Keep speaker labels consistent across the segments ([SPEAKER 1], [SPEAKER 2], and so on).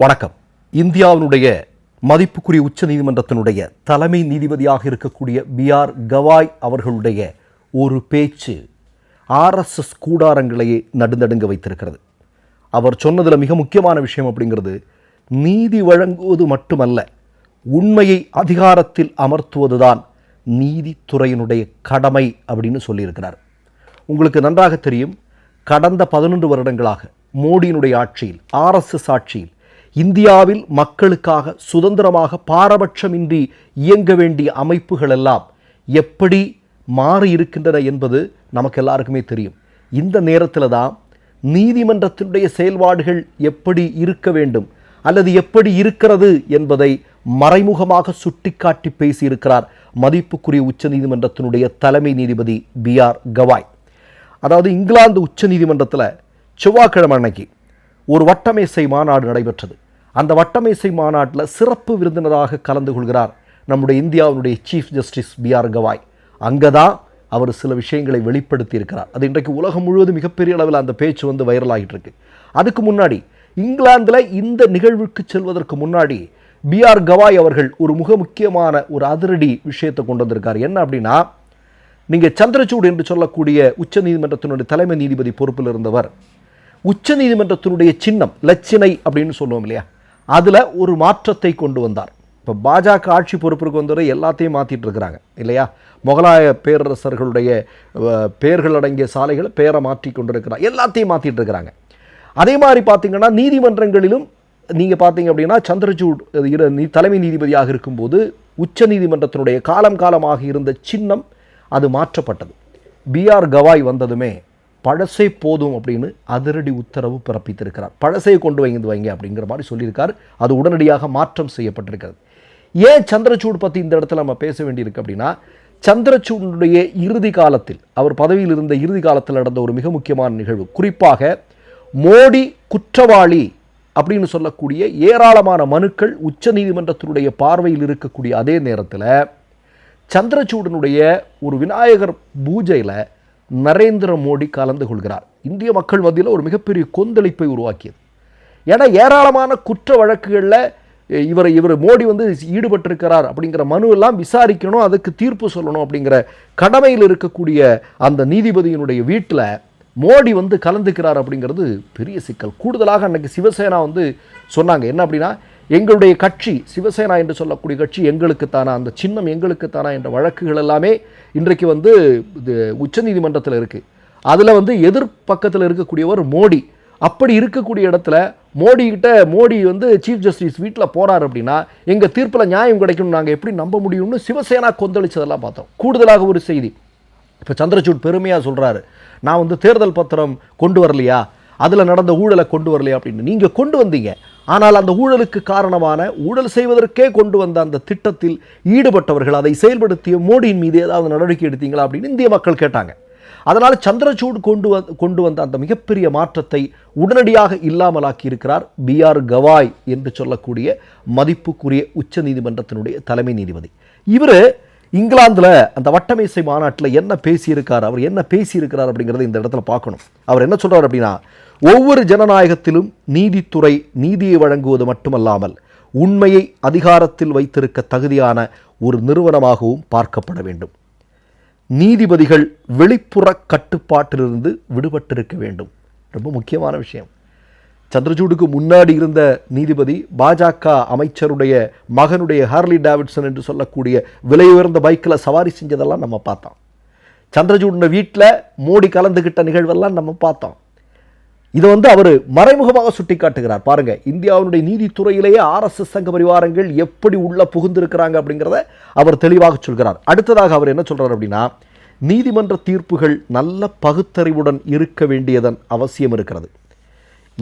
[SPEAKER 1] வணக்கம். இந்தியாவினுடைய மதிப்புக்குரிய உச்ச நீதிமன்றத்தினுடைய தலைமை நீதிபதியாக இருக்கக்கூடிய பி ஆர் கவாய் அவர்களுடைய ஒரு பேச்சு ஆர்எஸ்எஸ் கூடாரங்களையே நடுநடுங்க வைத்திருக்கிறது. அவர் சொன்னதில் மிக முக்கியமான விஷயம் அப்படிங்கிறது நீதி வழங்குவது மட்டுமல்ல உண்மையை அதிகாரத்தில் அமர்த்துவதுதான் நீதித்துறையினுடைய கடமை அப்படின்னு சொல்லியிருக்கிறார். உங்களுக்கு நன்றாக தெரியும் கடந்த பதினொன்று வருடங்களாக மோடியினுடைய ஆட்சியில் ஆர்எஸ்எஸ் ஆட்சியில் இந்தியாவில் மக்களுக்காக சுதந்திரமாக பாரபட்சமின்றி இயங்க வேண்டிய அமைப்புகள் எல்லாம் எப்படி மாறி இருக்கின்றன என்பது நமக்கு எல்லாருக்குமே தெரியும். இந்த நேரத்தில் தான் நீதிமன்றத்தினுடைய செயல்பாடுகள் எப்படி இருக்க வேண்டும் அல்லது எப்படி இருக்கிறது என்பதை மறைமுகமாக சுட்டிக்காட்டி பேசியிருக்கிறார் மதிப்புக்குரிய உச்சநீதிமன்றத்தினுடைய தலைமை நீதிபதி பி ஆர் கவாய். அதாவது இங்கிலாந்து உச்ச நீதிமன்றத்தில் செவ்வாய்க்கிழமை அன்னைக்கு ஒரு வட்டமேசை மாநாடு நடைபெற்றது. அந்த வட்டமேசை மாநாட்டில் சிறப்பு விருந்தினராக கலந்து கொள்கிறார் நம்முடைய இந்தியாவினுடைய chief justice B R Gavai அங்கே தான் அவர் சில விஷயங்களை வெளிப்படுத்தி இருக்கிறார் அது இன்றைக்கு உலகம் முழுவதும் மிகப்பெரிய அளவில் அந்த பேச்சு வந்து வைரலாகிட்டு இருக்கு அதுக்கு முன்னாடி இங்கிலாந்தில் இந்த நிகழ்வுக்கு செல்வதற்கு முன்னாடி பி ஆர் கவாய் அவர்கள் ஒரு மிக முக்கியமான ஒரு அதிரடி விஷயத்தை கொண்டு வந்திருக்கார். என்ன அப்படின்னா நீங்கள் சந்திரசூட் என்று சொல்லக்கூடிய உச்ச நீதிமன்றத்தினுடைய தலைமை நீதிபதி பொறுப்பில் இருந்தவர் உச்ச நீதிமன்றத்தினுடைய சின்னம் லட்சினை அப்படின்னு சொல்லுவோம் இல்லையா? அதில் ஒரு மாற்றத்தை கொண்டு வந்தார். இப்போ பாஜக ஆட்சி பொறுப்பிற்கு வந்தவரை எல்லாத்தையும் மாற்றிட்டு இருக்கிறாங்க இல்லையா? முகலாய பேரரசர்களுடைய பேர்கள் பெயர்கள் அடங்கிய சாலைகளை பெயரை மாற்றி கொண்டிருக்கிறாங்க எல்லாத்தையும் மாற்றிட்டு இருக்கிறாங்க. அதே மாதிரி பார்த்தீங்கன்னா நீதிமன்றங்களிலும் நீங்கள் பார்த்தீங்க அப்படின்னா சந்திரசூட் இரு நீ- தலைமை நீதிபதியாக இருக்கும்போது உச்ச நீதிமன்றத்தினுடைய காலம் காலமாக இருந்த சின்னம் அது மாற்றப்பட்டது. பிஆர் கவாய் வந்ததுமே பழசை போதும் அப்படின்னு அதிரடி உத்தரவு பிறப்பித்திருக்கிறார். பழசை கொண்டு வைந்து வைங்க அப்படிங்கிற மாதிரி சொல்லியிருக்கார். அது உடனடியாக மாற்றம் செய்யப்பட்டிருக்கிறது. ஏன் சந்திரசூட் பற்றி இந்த இடத்துல நம்ம பேச வேண்டியிருக்கு அப்படின்னா சந்திரசூடனுடைய இறுதி காலத்தில் அவர் பதவியில் இருந்த இறுதி காலத்தில் நடந்த ஒரு மிக முக்கியமான நிகழ்வு. குறிப்பாக மோடி குற்றவாளி அப்படின்னு சொல்லக்கூடிய ஏராளமான மனுக்கள் உச்ச நீதிமன்றத்தினுடைய பார்வையில் இருக்கக்கூடிய அதே நேரத்தில் சந்திரசூடனுடைய ஒரு விநாயகர் பூஜையில் நரேந்திர மோடி கலந்து கொள்கிறார். இந்திய மக்கள் மத்தியில் ஒரு மிகப்பெரிய கொந்தளிப்பை உருவாக்கியது. ஏன்னா ஏராளமான குற்ற வழக்குகளில் இவர் இவர் மோடி வந்து ஈடுபட்டிருக்கிறார் அப்படிங்கிற மனுவெல்லாம் விசாரிக்கணும் அதுக்கு தீர்ப்பு சொல்லணும் அப்படிங்கிற கடமையில் இருக்கக்கூடிய அந்த நீதிபதியினுடைய வீட்டில் மோடி வந்து கலந்துக்கிறார் அப்படிங்கிறது பெரிய சிக்கல். கூடுதலாக அன்னைக்கு சிவசேனா வந்து சொன்னாங்க. என்ன அப்படின்னா எங்களுடைய கட்சி சிவசேனா என்று சொல்லக்கூடிய கட்சி எங்களுக்குத்தானா? அந்த சின்னம் எங்களுக்குத்தானா? என்ற வழக்குகள் எல்லாமே இன்றைக்கு வந்து இது உச்சநீதிமன்றத்தில் இருக்குது அதில் வந்து எதிர் பக்கத்தில் இருக்கக்கூடியவர் மோடி. அப்படி இருக்கக்கூடிய இடத்துல மோடிக்கிட்ட மோடி வந்து சீஃப் ஜஸ்டிஸ் வீட்டில் போகிறார் அப்படின்னா எங்கள் தீர்ப்பில் நியாயம் கிடைக்கும்னு நாங்கள் எப்படி நம்ப முடியும்னு சிவசேனா கொந்தளிச்சதெல்லாம் பார்த்தோம். கூடுதலாக ஒரு செய்தி. இப்போ சந்திரசூட் பெருமையாக சொல்கிறாரு நான் வந்து தேர்தல் பத்திரம் கொண்டு வரலையா? அதில் நடந்த ஊழலை கொண்டு வரலையா? அப்படின்னு. நீங்கள் கொண்டு வந்தீங்க. ஆனால் அந்த ஊழலுக்கு காரணமான ஊழல் செய்வதற்கே கொண்டு வந்த அந்த திட்டத்தில் ஈடுபட்டவர்கள் அதை செயல்படுத்திய மோடியின் மீது ஏதாவது நடவடிக்கை எடுத்தீங்களா அப்படின்னு இந்திய மக்கள் கேட்டாங்க. அதனால் சந்திரசூட் கொண்டு வந் கொண்டு வந்த அந்த மிகப்பெரிய மாற்றத்தை உடனடியாக இல்லாமலாக்கி இருக்கிறார் பி ஆர் கவாய் என்று சொல்லக்கூடிய மதிப்புக்குரிய உச்ச நீதிமன்றத்தினுடைய தலைமை நீதிபதி. இவர் இங்கிலாந்தில் அந்த வட்டமேசை மாநாட்டில் என்ன பேசியிருக்கார் அவர் என்ன பேசியிருக்கிறார் அப்படிங்கிறத இந்த இடத்துல பார்க்கணும். அவர் என்ன சொல்றார் அப்படின்னா ஒவ்வொரு ஜனநாயகத்திலும் நீதித்துறை நீதியை வழங்குவது மட்டுமல்லாமல் உண்மையை அதிகாரத்தில் வைத்திருக்க தகுதியான ஒரு நிறுவனமாகவும் பார்க்கப்பட வேண்டும். நீதிபதிகள் வெளிப்புற கட்டுப்பாட்டிலிருந்து விடுபட்டிருக்க வேண்டும். ரொம்ப முக்கியமான விஷயம். சந்திரசூடுக்கு முன்னாடி இருந்த நீதிபதி பாஜக அமைச்சருடைய மகனுடைய ஹார்லி டேவிட்சன் என்று சொல்லக்கூடிய விலை உயர்ந்த பைக்கில் சவாரி செஞ்சதெல்லாம் நம்ம பார்த்தோம். சந்திரசூடுன வீட்டில் மோடி கலந்துக்கிட்ட நிகழ்வெல்லாம் நம்ம பார்த்தோம். இதை வந்து அவர் மறைமுகமாக சுட்டிக்காட்டுகிறார். பாருங்க இந்தியாவினுடைய நீதித்துறையிலேயே ஆர்எஸ்எஸ் சங்க பரிவாரங்கள் எப்படி உள்ள புகுந்திருக்கிறாங்க அப்படிங்கிறத அவர் தெளிவாக சொல்கிறார். அடுத்ததாக அவர் என்ன சொல்கிறார் அப்படின்னா நீதிமன்ற தீர்ப்புகள் நல்ல பகுத்தறிவுடன் இருக்க வேண்டியதன் அவசியம் இருக்கிறது.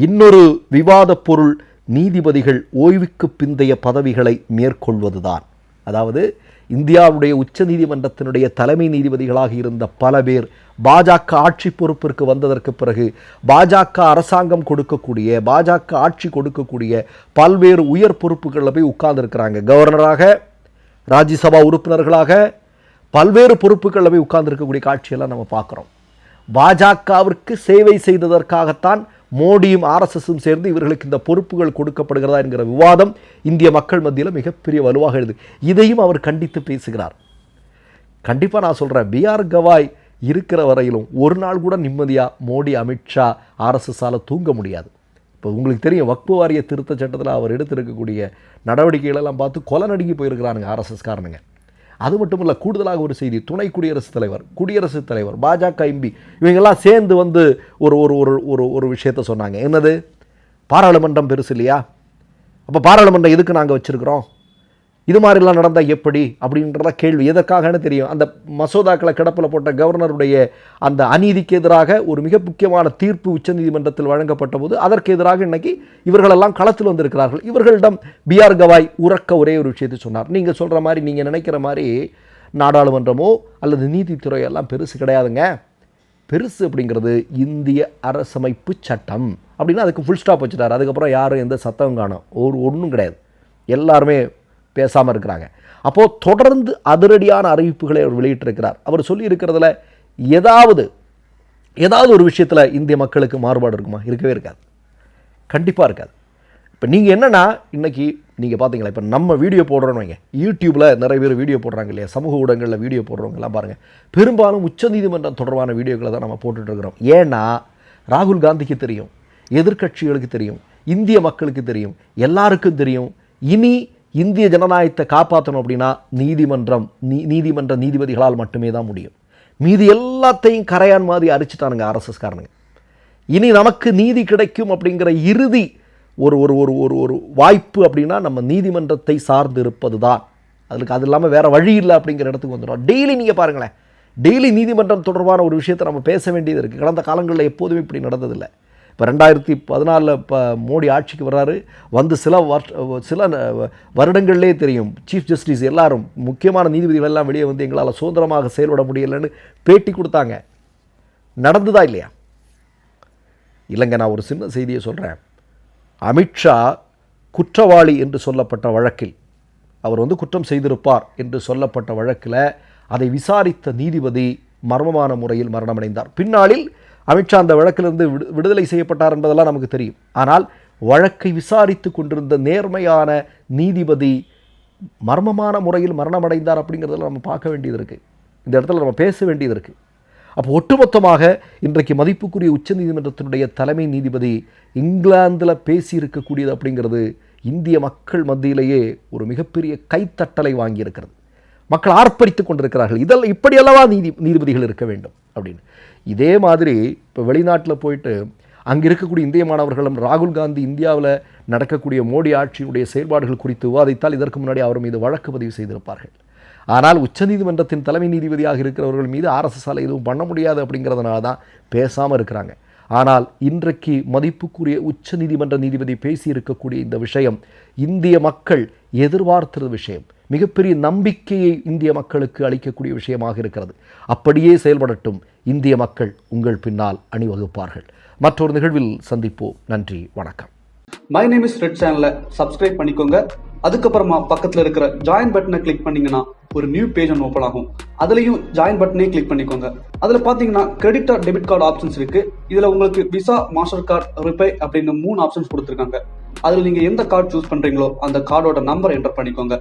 [SPEAKER 1] இன்னொரு விவாத பொருள் நீதிபதிகள் ஓய்வுக்கு பிந்தைய பதவிகளை மேற்கொள்வதுதான். அதாவது இந்தியாவுடைய உச்ச நீதிமன்றத்தினுடைய தலைமை நீதிபதிகளாக இருந்த பல பேர் பாஜக ஆட்சி பொறுப்பிற்கு வந்ததற்கு பிறகு பாஜக அரசாங்கம் கொடுக்கக்கூடிய பாஜக ஆட்சி கொடுக்கக்கூடிய பல்வேறு உயர் பொறுப்புகளில் போய் உட்கார்ந்துருக்கிறாங்க. கவர்னராக ராஜ்யசபா உறுப்பினர்களாக பல்வேறு பொறுப்புகளில் போய் உட்கார்ந்துருக்கக்கூடிய காட்சியெல்லாம் நம்ம பார்க்குறோம். பாஜகவிற்கு சேவை செய்ததற்காகத்தான் மோடியும் ஆர்எஸ்எஸும் சேர்ந்து இவர்களுக்கு இந்த பொறுப்புகள் கொடுக்கப்படுகிறதா என்கிற விவாதம் இந்திய மக்கள் மத்தியில் மிகப்பெரிய வலுவாக எழுது இதையும் அவர் கண்டித்து பேசுகிறார். கண்டிப்பாக நான் சொல்கிறேன் பிஆர் கவாய் இருக்கிற வரையிலும் ஒரு நாள் கூட நிம்மதியாக மோடி அமித்ஷா ஆர்எஸ்எஸ்ஸால் தூங்க முடியாது. இப்போ உங்களுக்கு தெரியும் வக்பு வாரிய திருத்த சட்டத்தில் அவர் எடுத்திருக்கக்கூடிய நடவடிக்கைகளெல்லாம் பார்த்து கொலை நடுங்கி போயிருக்கிறானுங்க ஆர்எஸ்எஸ் காரணங்க அது மட்டும் இல்லை கூடுதலாக ஒரு செய்தி துணை குடியரசுத் தலைவர் குடியரசுத் தலைவர் பாஜக எம்பி இவங்கெல்லாம் சேர்ந்து வந்து ஒரு ஒரு ஒரு ஒரு ஒரு விஷயத்த சொன்னாங்க. என்னது? பாராளுமன்றம் பெருசு இல்லையா? அப்போ பாராளுமன்றம் எதுக்கு நாங்கள் வச்சுருக்குறோம்? இது மாதிரிலாம் நடந்தால் எப்படி? அப்படின்றத கேள்வி. எதற்காகன்னு தெரியும். அந்த மசோதாக்களை கிடப்பில் போட்ட கவர்னருடைய அந்த அநீதிக்கு எதிராக ஒரு மிக முக்கியமான தீர்ப்பு உச்சநீதிமன்றத்தில் வழங்கப்பட்ட போது அதற்கு எதிராக இன்னைக்கு இவர்களெல்லாம் களத்தில் வந்திருக்கிறார்கள். இவர்களிடம் பிஆர் கவாய் உறக்க ஒரே ஒரு விஷயத்தை சொன்னார். நீங்கள் சொல்கிற மாதிரி நீங்கள் நினைக்கிற மாதிரி நாடாளுமன்றமோ அல்லது நீதித்துறையெல்லாம் பெருசு கிடையாதுங்க. பெருசு அப்படிங்கிறது இந்திய அரசமைப்பு சட்டம் அப்படின்னா அதுக்கு ஃபுல் ஸ்டாப் வச்சுட்டார். அதுக்கப்புறம் யாரும் எந்த சத்தம் காணும். ஒரு ஒன்றும் கிடையாது. எல்லாருமே பேசாமல் இருக்கிறாங்க. அப்போது தொடர்ந்து அதிரடியான அறிவிப்புகளை அவர் வெளியிட்டிருக்கிறார். அவர் சொல்லியிருக்கிறதுல ஏதாவது ஏதாவது ஒரு விஷயத்தில் இந்திய மக்களுக்கு மாறுபாடு இருக்குமா? இருக்கவே இருக்காது. கண்டிப்பாக இருக்காது. இப்போ நீங்கள் என்னென்னா இன்றைக்கி நீங்கள் பார்த்தீங்களா இப்போ நம்ம வீடியோ போடுறோன்னு வைங்க. யூடியூப்பில் நிறைய பேர் வீடியோ போடுறாங்க இல்லையா? சமூக ஊடகங்களில் வீடியோ போடுறவங்கலாம் பாருங்கள் பெரும்பாலும் உச்சநீதிமன்றம் தொடர்பான வீடியோக்களை தான் நம்ம போட்டுட்ருக்கிறோம் ஏன்னா ராகுல் காந்திக்கு தெரியும் எதிர்க்கட்சிகளுக்கு தெரியும் இந்திய மக்களுக்கு தெரியும் எல்லாருக்கும் தெரியும். இனி இந்திய ஜனநாயகத்தை காப்பாற்றணும் அப்படின்னா நீதிமன்றம் நீ நீதிமன்ற நீதிபதிகளால் மட்டுமே தான் முடியும். மீதி எல்லாத்தையும் கரையான் மாதிரி அரிச்சிட்டானுங்க ஆர்எஸ்எஸ் காரனுங்க இனி நமக்கு நீதி கிடைக்கும் அப்படிங்கிற இறுதி ஒரு ஒரு ஒரு ஒரு ஒரு வாய்ப்பு அப்படின்னா நம்ம நீதிமன்றத்தை சார்ந்து இருப்பது தான் அதுக்கு அது இல்லாமல் வேறு வழி இல்லை அப்படிங்கிற இடத்துக்கு வந்துடும் டெய்லி நீங்கள் பாருங்களேன். டெய்லி நீதிமன்றம் தொடர்பான ஒரு விஷயத்தை நம்ம பேச வேண்டியது இருக்குது கடந்த காலங்களில் எப்போதுமே இப்படி நடந்ததில்லை. இப்போ ரெண்டாயிரத்தி பதினாலில் இப்போ மோடி ஆட்சிக்கு வர்றாரு. வந்து சில சில வருடங்கள்லே தெரியும். சீஃப் ஜஸ்டிஸ் எல்லாரும் முக்கியமான நீதிபதிகள் எல்லாம் வெளியே வந்து எங்களால் சுதந்திரமாக செயல்பட முடியலைன்னு பேட்டி கொடுத்தாங்க. நடந்துதா இல்லையா? இல்லைங்க நான் ஒரு சின்ன செய்தியை சொல்கிறேன் அமித்ஷா குற்றவாளி என்று சொல்லப்பட்ட வழக்கில் அவர் வந்து குற்றம் செய்திருப்பார் என்று சொல்லப்பட்ட வழக்கில் அதை விசாரித்த நீதிபதி மர்மமான முறையில் மரணமடைந்தார். பின்னாளில் அமித்ஷா அந்த வழக்கிலிருந்து விடு விடுதலை செய்யப்பட்டார் என்பதெல்லாம் நமக்கு தெரியும். ஆனால் வழக்கை விசாரித்து கொண்டிருந்த நேர்மையான நீதிபதி மர்மமான முறையில் மரணமடைந்தார் அப்படிங்கிறதெல்லாம் நம்ம பார்க்க வேண்டியது இருக்குது இந்த இடத்துல நம்ம பேச வேண்டியது இருக்குது அப்போ ஒட்டுமொத்தமாக இன்றைக்கு மதிப்புக்குரிய உச்சநீதிமன்றத்தினுடைய தலைமை நீதிபதி இங்கிலாந்தில் பேசியிருக்கக்கூடியது அப்படிங்கிறது இந்திய மக்கள் மத்தியிலேயே ஒரு மிகப்பெரிய கைத்தட்டலை வாங்கியிருக்கிறது. மக்கள் ஆர்ப்பரித்து கொண்டிருக்கிறார்கள். இதெல்லாம் இப்படியல்லவா நீதி நீதிபதிகள் இருக்க வேண்டும் அப்படின்னு. இதே மாதிரி இப்போ வெளிநாட்டில் போயிட்டு அங்கே இருக்கக்கூடிய இந்திய மாணவர்களும் ராகுல் காந்தி இந்தியாவில் நடக்கக்கூடிய மோடி ஆட்சியினுடைய செயல்பாடுகள் குறித்து விவாதித்தால் இதற்கு முன்னாடி அவர் மீது வழக்கு பதிவு செய்திருப்பார்கள். ஆனால் உச்சநீதிமன்றத்தின் தலைமை நீதிபதியாக இருக்கிறவர்கள் மீது ஆர்எஸ்எஸ்ஸால் எதுவும் பண்ண முடியாது அப்படிங்கிறதுனால தான் பேசாமல் இருக்கிறாங்க. ஆனால் இன்றைக்கு மதிப்புக்குரிய உச்ச நீதிமன்ற நீதிபதி பேசியிருக்கக்கூடிய இந்த விஷயம் இந்திய மக்கள் எதிர்பார்த்திருந்த விஷயம். மிகப்பெரிய நம்பிக்கையை இந்திய மக்களுக்கு அளிக்கக்கூடிய விஷயமாக இருக்கிறது. அப்படியே செயல்படட்டும். இந்திய மக்கள் உங்கள் பின்னால் அணிவகுப்பார்கள். மற்றொரு நிகழ்வில் சந்திப்போம். நன்றி. வணக்கம்.
[SPEAKER 2] மை நேம் இஸ் ரெட் சேனலை சப்ஸ்கிரைப் பண்ணிக்கோங்க. அதுக்கப்புறமா பக்கத்தில் இருக்கிற ஜாயின் பட்டனை கிளிக் பண்ணீங்கன்னா ஒரு நியூ பேஜ் ஒன்று ஓப்பன் ஆகும். அதுலயும் ஜாயின் பட்டனே கிளிக் பண்ணிக்கோங்க. அதில் பார்த்தீங்கன்னா credit or debit card options இருக்கு. இதுல உங்களுக்கு விசா மாஸ்டர் கார்டு ரிப்பே அப்படின்னு மூணு ஆப்ஷன்ஸ் கொடுத்துருக்காங்க. அதில் நீங்க எந்த கார்டு சூஸ் பண்றீங்களோ அந்த கார்டோட நம்பர் என்டர் பண்ணிக்கோங்க.